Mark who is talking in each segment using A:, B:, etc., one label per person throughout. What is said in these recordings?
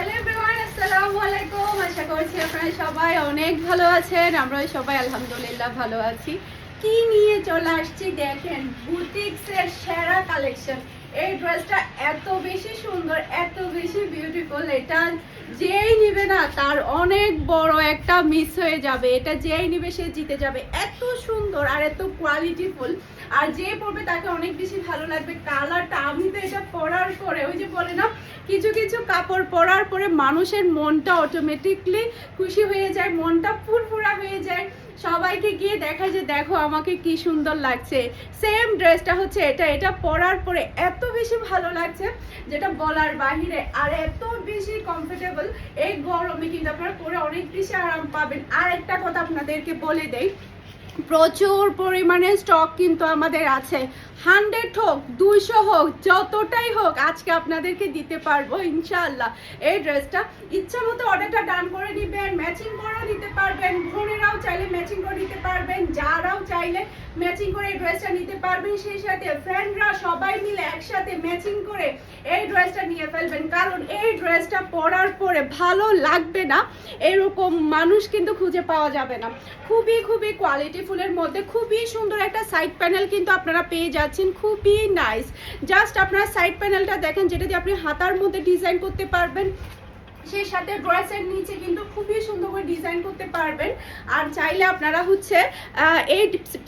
A: Hello everyone আসসালামু আলাইকুম আশা করছি আপনারা সবাই অনেক ভালো আছেন। আমরা সবাই আলহামদুলিল্লাহ ভালো আছি। কি নিয়ে চলে আসছি? দেখেন, বুটিক্সের সেরা কালেকশন। এই ড্রেসটা এত বেশি সুন্দর, এত বেশি বিউটিফুল এটা যেই নিবে না, তার অনেক বড় একটা মিস হয়ে যাবে। এটা যেই নিবে, সে জিতে যাবে। এত সুন্দর আর এত কোয়ালিটিফুল আর যে পরবে তাকে অনেক বেশি ভালো লাগবে। কালারটা, আমি তো এটা পরার পরে, ওই যে বলে না, কিছু কিছু কাপড় পরার পরে মানুষের মনটা অটোমেটিকলি খুশি হয়ে যায়, মনটা ফুরফুরা হয়ে যায়। সবাইকে গিয়ে দেখায় যে, দেখো, আমাকে কি সুন্দর লাগছে। সেম ড্রেসটা হচ্ছে এটা। এটা পরার পরে এত বেশি ভালো লাগছে, যেটা বলার বাহিরে আর এত বেশি কমফোর্টেবল এই গরমে কিন্তু আপনারা পরে অনেক বেশি আরাম পাবেন। আর একটা কথা আপনাদেরকে বলে দেই প্রচুর পরিমাণে স্টক কিন্তু আমাদের আছে। হান্ড্রেড হোক, দুইশো হোক, যতটাই হোক, আজকে আপনাদেরকে দিতে পারব, ইনশাআল্লাহ। এই ড্রেসটা ইচ্ছা মতো অর্ডারটা ডান করে দিবেন ম্যাচিং করেও দিতে পারবেন, বোনেরাও চাইলে ম্যাচিং করে দিতে পারবেন, যারাও চাইলে ম্যাচিং করে এই ড্রেসটা নিতে পারবেন, সেই সাথে ফ্রেন্ডরা সবাই মিলে একসাথে ম্যাচিং করে এই ড্রেসটা নিয়ে ফেলবেন। কারণ এই ড্রেসটা পরার পরে ভালো লাগবে না। এরকম মানুষ কিন্তু খুঁজে পাওয়া যাবে না। খুবই খুবই কোয়ালিটি ফুলের মধ্যে খুবই সুন্দর একটা সাইড প্যানেল কিন্তু আপনারা পেয়ে যাচ্ছেন। খুবই নাইস জাস্ট আপনারা সাইড প্যানেলটা দেখেন, যেটা দিয়ে আপনি হাতার মধ্যে ডিজাইন করতে পারবেন। সেই সাথে ড্রেসের নিচে কিন্তু খুবই সুন্দর করে ডিজাইন করতে পারবেন। আর চাইলে আপনারা হচ্ছে এই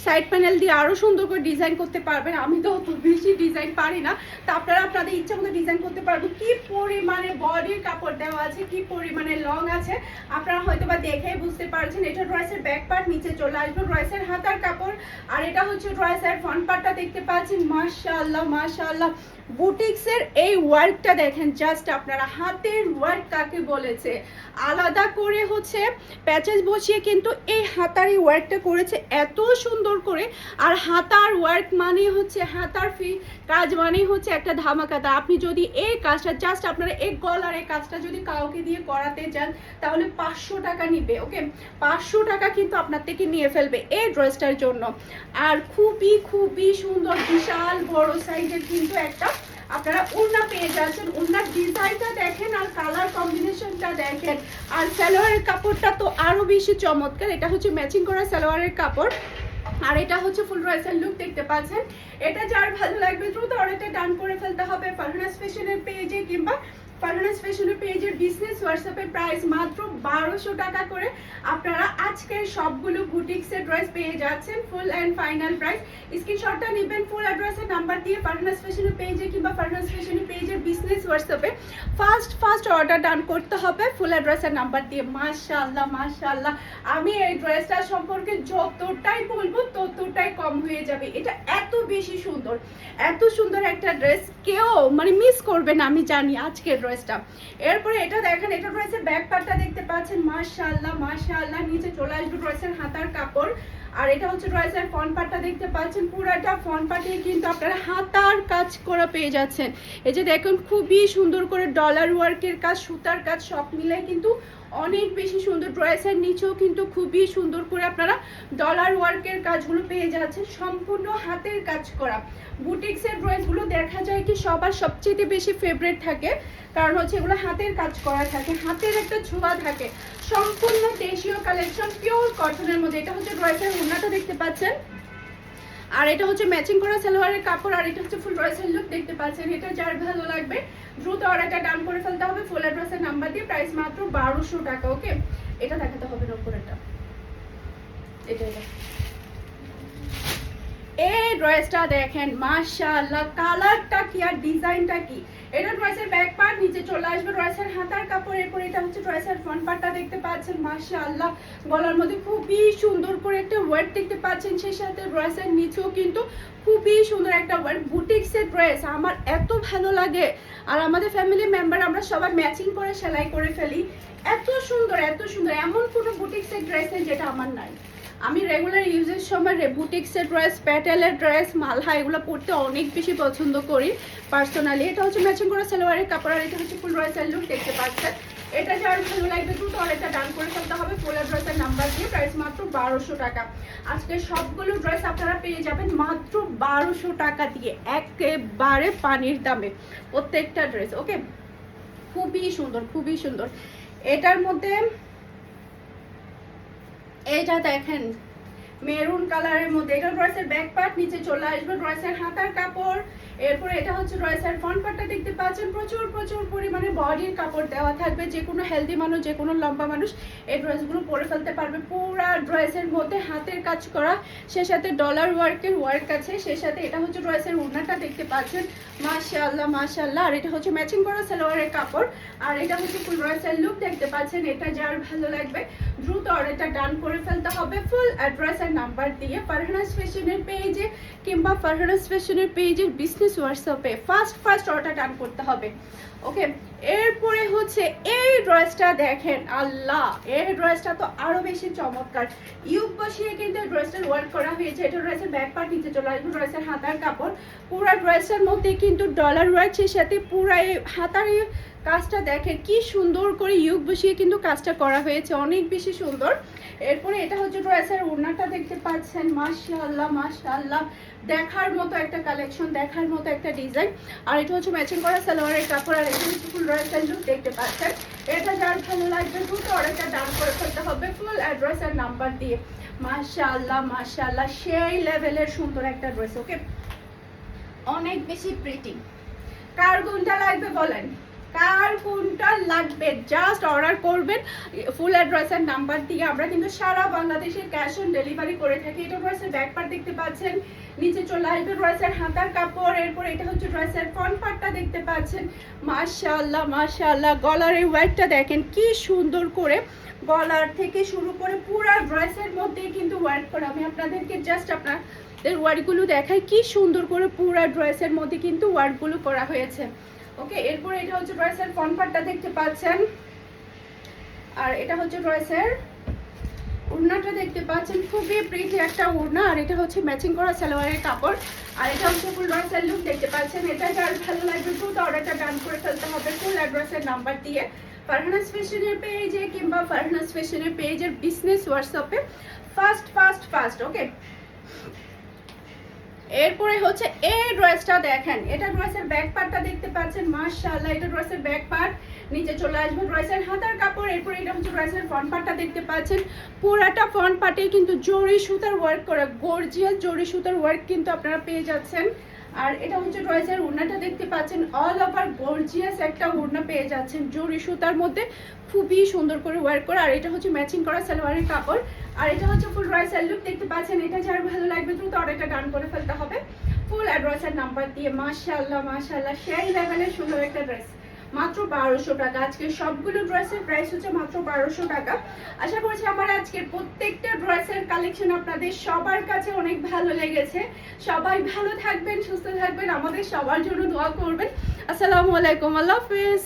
A: সাইড প্যানেল দিয়ে আরও সুন্দর করে ডিজাইন করতে পারবেন। আমি তো অত বেশি ডিজাইন পারি না। তো আপনারা আপনাদের ইচ্ছা মতো ডিজাইন করতে পারবেন। কি পরিমাণে বডির কাপড় দেওয়া আছে, কি পরিমাণে লং আছে, আপনারা হয়তো বা দেখেই বুঝতে পারছেন। এটা ড্রেসের ব্যাক পার্ট নিচে চলে আসবে ড্রেসের হাতার কাপড়। আর এটা হচ্ছে ড্রেসের ফ্রন্ট পার্টটা দেখতে পাচ্ছেন। মাশাআল্লাহ মাশাআল্লাহ। বুটিক্সের এই ওয়ার্কটা দেখেন জাস্ট আপনারা হাতের ওয়ার্ক কাকে বলেছে। আলাদা করে হচ্ছে প্যাচেস বসিয়ে কিন্তু এই হাতার এই ওয়ার্কটা করেছে এত সুন্দর করে। আর হাতার ওয়ার্ক মানে হচ্ছে হাতার ফি কাজ মানেই হচ্ছে একটা ধামাকাতা আপনি যদি এই কাজটা জাস্ট আপনারা এই গলার এই কাজটা যদি কাউকে দিয়ে করাতে চান তাহলে পাঁচশো টাকা নিবে ওকে পাঁচশো টাকা কিন্তু আপনার থেকে নিয়ে ফেলবে এই ড্রেসটার জন্য। আর খুবই খুবই সুন্দর, বিশাল বড় সাইজের কিন্তু একটা আপনারা ওড়না পেয়ে যাচ্ছেন। ওড়নার ডিজাইনটা দেখেন আর কালার কম্বিনেশনটা দেখেন। আর সালোয়ারের কাপড়টা তো আরও বেশি চমৎকার। এটা হচ্ছে ম্যাচিং করা সালোয়ারের কাপড়। আর এটা হচ্ছে ফুল ড্রেসের লুক দেখতে পাচ্ছেন। এটা যার ভালো লাগবে দ্রুত অর্ডারটা ডান করে ফেলতে হবে। ফারহানাস ফ্যাশনের পেজে কিংবা ফারহানাস ফ্যাশনের পেজের বিজনেস হোয়াটসঅ্যাপে প্রাইস মাত্র বারোশো টাকা করে আপনারা আজকের সবগুলো বুটিক্সের ড্রেস পেয়ে যাচ্ছেন ফুল অ্যান্ড ফাইনাল প্রাইস স্ক্রিনশটটা নেবেন ফুল অ্যাড্রেসের নাম্বার দিয়ে ফারহানাস ফ্যাশনের পেজে কিংবা ফারহানাস ফ্যাশনের পেজের বিজনেস হোয়াটসঅ্যাপে ফার্স্ট ফার্স্ট অর্ডার ডান করতে হবে ফুল অ্যাড্রেসের নাম্বার দিয়ে। মাশাআল্লাহ মাশাআল্লাহ। আমি এই ড্রেসটা সম্পর্কে যতটাই বলব, ততটাই কম হয়ে যাবে। এটা এত বেশি সুন্দর, এত সুন্দর একটা ড্রেস কেউ মানে মিস করবে না, আমি জানি আজকের ড্রেসটা এরপরে এটা দেখেন, এটা ড্রেসের ব্যাক পার্টটা দেখতে পাচ্ছেন, মাশাআল্লাহ মাশাআল্লাহ, নিচে চলে আসবে ড্রেসের হাতার কাপড়। আর এটা হচ্ছে ড্রেসের ফ্রন্ট পার্টটা দেখতে পাচ্ছেন, পুরাটা ফন পার্টে কিন্তু আপনারা হাতার কাজ করা পেয়ে যাচ্ছেন। এই যে দেখুন, খুবই সুন্দর করে ডলার ওয়ার্কের কাজ, সুতার কাজ, সব মিলে কিন্তু অনেক বেশি সুন্দর ড্রেসের নিচেও কিন্তু খুবই সুন্দর করে আপনারা ডলার ওয়ার্কের কাজগুলো পেয়ে যাচ্ছেন, সম্পূর্ণ হাতের কাজ করা। বুটিক্সের ড্রেসগুলো দেখা যায় কি সবার সবচেয়ে বেশি ফেভারিট থাকে, কারণ হচ্ছে এগুলো হাতের কাজ করা থাকে, হাতের একটা ছোঁয়া থাকে। সম্পূর্ণ দেশীয় কালেকশন পিওর কটনের মধ্যে। এটা হচ্ছে ড্রেসের উন্নাটা দেখতে পাচ্ছেন। আর এটা হচ্ছে ম্যাচিং করা সালোয়ারের কাপড়, আর এটা হচ্ছে ফুল ড্রেসের লুক দেখতে পাচ্ছেন। এটা যার ভালো লাগবে, দ্রুত অর্ডারটা ডান করে ফেলতে হবে। ফুল অ্যাড্রেসের নাম্বার দিয়ে প্রাইস মাত্র বারোশো টাকা ওকে এটা দেখাতে হবে না এটা এই ড্রেসটা দেখেন, মাশাআল্লাহ কালারটা কি আর ডিজাইনটা কি? এটা ড্রেসের ব্যাক পার্ট, নিচে চলে আসবে ড্রেসের হাতার কাপড়। এরপর এটা হচ্ছে ড্রেসের ফ্রন্ট পার্টটা দেখতে পাচ্ছেন, মাশাআল্লাহ। গলার মধ্যে খুবই সুন্দর করে একটা ওয়ার্ক দেখতে পাচ্ছেন, সেই সাথে ড্রেসের নিচেও কিন্তু খুবই সুন্দর একটা ওয়ার্ক বুটিক্সের ড্রেস আমার এত ভালো লাগে। আর আমাদের ফ্যামিলি মেম্বার আমরা সবাই ম্যাচিং করে সেলাই করে ফেলি। এত সুন্দর এত সুন্দর। এমন কোনো বুটিক্সের ড্রেস নেই যেটা আমার নাই। আমি রেগুলার ইউজের সময় বুটিক্সের ড্রেস প্যাটেলের ড্রেস মালহা এগুলো পরতে অনেক বেশি পছন্দ করি পার্সোনালি এটা হচ্ছে ম্যাচিং করা সালোয়ারের কাপড় আর এটা হচ্ছে ফুল ড্রেসের লুক দেখতে পাচ্ছেন। এটা যার ভালো লাগবে দ্রুত অনেকটা ডান করে ফেলতে হবে। ফুলের ড্রেসের নাম্বার দিয়ে প্রাইস মাত্র বারোশো টাকা। আজকে সবগুলো ড্রেস আপনারা পেয়ে যাবেন মাত্র বারোশো টাকা দিয়ে, একেবারে পানির দামে প্রত্যেকটা ড্রেস ওকে খুবই সুন্দর খুবই সুন্দর। এটার মধ্যে এটা দেখেন, মেরুন কালারের মধ্যে। এটা ড্রেসের ব্যাক পার্ট নিচে চলে আসবে ড্রেসের হাতার কাপড়। এরপরে এটা হচ্ছে ড্রেসের ফ্রন্ট পার্টটা দেখতে পাচ্ছেন। প্রচুর প্রচুর পরিমাণে বডির কাপড় দেওয়া থাকবে। যে কোনো হেলদি মানুষ, যে কোনো লম্বা মানুষ এই ড্রেসগুলো পরে ফেলতে পারবে। পুরা ড্রেসের মধ্যে হাতের কাজ করা। সে সাথে ডলার ওয়ার্কের ওয়ার্ক আছে। সে সাথে এটা হচ্ছে ড্রেসের উন্নাটা দেখতে পাচ্ছেন। মাশাআল্লাহ মাশাআল্লাহ। আর এটা হচ্ছে ম্যাচিং করা সালোয়ারের কাপড়। আর এটা হচ্ছে ফুল ড্রেসের লুক দেখতে পাচ্ছেন। এটা যার ভালো লাগবে। দ্রুত অর্ডারটা ডান করে ফেলতে হবে। ফুল অ্যাড্রেস আর নাম্বার দিয়ে ফারহানাস ফ্যাশনের পেজে কিংবা ফারহানাস ফ্যাশনের পেজের বিজনেস হোয়াটসঅ্যাপে ফার্স্ট ফার্স্ট অর্ডার ডান করতে হবে। ওকে এরপরে হচ্ছে, এই ড্রেসটা দেখেন, আল্লাহ, এই ড্রেসটা তো আরও বেশি চমৎকার। ইউক বসিয়ে কিন্তু ড্রেসটার ওয়ার্ক করা হয়েছে। এটা ড্রেসের ব্যাক পার্ট নিচে চলে আসবে, ড্রেসের হাতার কাপড়। পুরো ড্রেসের মধ্যে কিন্তু ডলার সেই সাথে পুরো এই হাতার কাজটা দেখেন, কি সুন্দর করে ইউক বসিয়ে কিন্তু কাজটা করা হয়েছে, অনেক বেশি সুন্দর। এরপরে এটা হচ্ছে ড্রেসের ওড়নাটা দেখতে পাচ্ছেন, মাশাআল্লাহ মাশাআল্লাহ। দেখার মতো একটা কালেকশন দেখার মতো একটা ডিজাইন আর এটা হচ্ছে ম্যাচিং করা সালোয়ারের কাপড়, আর হচ্ছে ফুল ড্রেসের লুক দেখতে পাচ্ছেন। এটা যার ভালো লাগবে দ্রুত অর্ডারটা ডান করে ফেলতে হবে ফুল অ্যাড্রেস আর নাম্বার দিয়ে। মাশাআল্লাহ মাশাআল্লাহ, সেই লেভেলের সুন্দর একটা ড্রেস ওকে অনেক বেশি প্রিটি কার কোনটা লাগবে বলেন? কার কোনটা লাগবে? জাস্ট অর্ডার করবেন। ফুল অ্যাড্রেসের নাম্বার দিয়ে আমরা কিন্তু সারা বাংলাদেশে ক্যাশ অন ডেলিভারি করে থাকি। এটা ড্রেসের ব্যাক পার্ট দেখতে পাচ্ছেন, নিচে চলে আসবে ড্রেসের হাতার কাপড়, এরপর এটা হচ্ছে ড্রেসের ফ্রন্ট পার্টটা দেখতে পাচ্ছেন। মাশাআল্লাহ মাশাআল্লাহ, গলার এই ওয়ার্কটা দেখেন, কি সুন্দর করে গলার থেকে শুরু করে পুরো ড্রেসের মধ্যে কিন্তু ওয়ার্ক করা। আমি আপনাদেরকে জাস্ট আপনার ওয়ার্কগুলো দেখাই, কি সুন্দর করে পুরো ড্রেসের মধ্যে কিন্তু ওয়ার্কগুলো করা হয়েছে। ওকে এরপর এটা হচ্ছে ড্রেসের ফ্রন্ট পার্টটা দেখতে পাচ্ছেন। আর এটা হচ্ছে ড্রেসের ওড়নাটা দেখতে পাচ্ছেন। খুবই প্রিটি একটা ওড়না আর এটা হচ্ছে ম্যাচিং করা সালোয়ারের কাপড়। আর এটা হচ্ছে ফুল ড্রেসের লুক দেখতে পাচ্ছেন। এটা যার ভালো লাগবে, দ্রুত অর্ডারটা ডান করে ফেলতে হবে ফুল অ্যাড্রেসের নাম্বার দিয়ে। ফারহানাস ফ্যাশনের পেজে কিংবা ফারহানাস ফ্যাশনের পেজের বিজনেস হোয়াটসঅ্যাপে ফার্স্ট ফার্স্ট ফার্স্ট ওকে এরপরে হচ্ছে এই ড্রেসটা দেখেন। এটা ড্রেসের ব্যাক পার্টটা দেখতে পাচ্ছেন, মাশাআল্লাহ, এটা ড্রেসের ব্যাক পার্ট নিচে চলে আসবে ড্রেসের হাতার কাপড়, এরপরে এটা হচ্ছে ড্রেসের ফ্রন্ট পার্টটা দেখতে পাচ্ছেন। পুরাটা ফ্রন্ট পার্টে কিন্তু জরি সুতার ওয়ার্ক করা গর্জিয়াস জরি সুতার ওয়ার্ক কিন্তু আপনারা পেয়ে যাচ্ছেন। আর এটা হচ্ছে রয়েছে ওড়নাটা দেখতে পাচ্ছেন অল ওভার গর্জিয়াস একটা উড়না পেয়ে যাচ্ছেন জরি সুতার মধ্যে। খুবই সুন্দর করে ওয়ার্ক করা। আর এটা হচ্ছে ম্যাচিং করা সালোয়ারের কাপড়। আর এটা হচ্ছে ফুল ড্রেসের লুক দেখতে পাচ্ছেন, এটা যার ভালো লাগবে দ্রুত অর্ডারটা ডান করে ফেলতে হবে। ফুল অ্যাড্রেসের নাম্বার দিয়ে, মাশাআল্লাহ মাশাআল্লাহ, সেই লেভেলের সুন্দর একটা ড্রেস মাত্র বারোশো টাকা। আজকে সবগুলো ড্রেসের প্রাইস হচ্ছে মাত্র বারোশো টাকা। আশা করছি আমার আজকের প্রত্যেকটা ড্রেসের কালেকশন আপনাদের সবার কাছে অনেক ভালো লেগেছে। সবাই ভালো থাকবেন, সুস্থ থাকবেন। আমাদের সবার জন্য দোয়া করবেন। আসসালামু আলাইকুম, আল্লাহ হাফিজ।